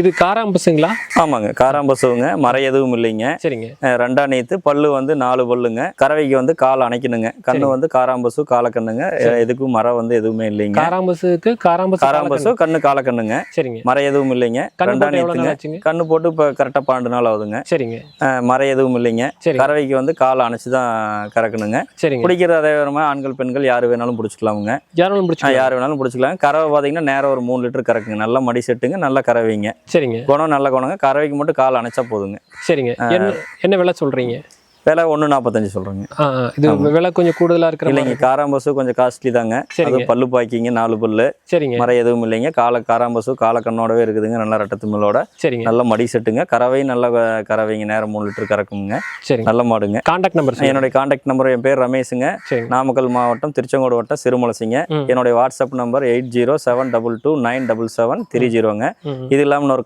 இது காராம்பசுங்களா? ஆமாங்க காராம்பசுவுங்க மர எதுவும் இல்லைங்க. சரிங்க. ரெண்டா நீத்து பல்லு வந்து நாலு பல்லுங்க. கறவைக்கு வந்து கால் அணைக்கணுங்க. கண்ணு வந்து காராம்பசு காலக்கண்ணுங்க. எதுக்கும் மரம் வந்து எதுவுமே இல்லைங்க. காராம்பசுக்கு காராம்பசு காராம்பசு கண்ணு காலக்கண்ணுங்க. சரிங்க. மரம் எதுவும் இல்லைங்க. ரெண்டா நீத்துங்க கண்ணு போட்டு இப்போ கரெக்டாக பன்னெண்டு நாள் ஆகுதுங்க. சரிங்க. மரம் எதுவும் இல்லைங்க. கறவைக்கு வந்து கால் அணைச்சு தான் கறக்கணுங்க. சரிங்க. பிடிக்கிறது அதே விதமாக ஆண்கள் பெண்கள் யார் வேணாலும் பிடிச்சிக்கலாமுங்க. யாரும் பிடிச்சி யார் வேணாலும் பிடிச்சிக்கலாம். கறவை பார்த்தீங்கன்னா நேரம் ஒரு மூணு லிட்டர் கறக்குங்க. நல்லா மடி செட்டுங்க. நல்லா கறவைங்க. சரிங்க. குணம் நல்ல குணங்க. கறவைக்கு மட்டும் கால் அணைச்சா போதுங்க. சரிங்க. என்ன என்ன விலை சொல்றீங்க? விலை ஒன்று நாற்பத்தஞ்சு சொல்கிறேங்க இது விலை கொஞ்சம் கூடுதலா இருக்கிற இல்லைங்க காராம்பசு கொஞ்சம் காஸ்ட்லி தாங்க. அது பல்லு பாய்க்கிங்க நாலு பல்லு. சரிங்க. மரம் எதுவும் இல்லைங்க. கால காராம்பசு காலக்கண்ணோடவே இருக்குதுங்க. நல்ல ரெட்டத்து மில்லோட சரிங்க. நல்ல மடி செட்டுங்க. கறவையும் நல்ல கறவைங்க. நேரம் மூணு லிட்டர் கறக்குங்க. சரிங்க. நல்ல மாடுங்க. கான்டாக்ட் நம்பர் என்னுடைய காண்டாக்ட் நம்பர் என் பேர் ரமேஷுங்க. நாமக்கல் மாவட்டம் திருச்செங்கோடு வட்டம் சிறுமலசிங்க. என்னுடைய WhatsApp number eight zero seven double two nine double seven three ஜீரோங்க இது இல்லாமல் இன்னொரு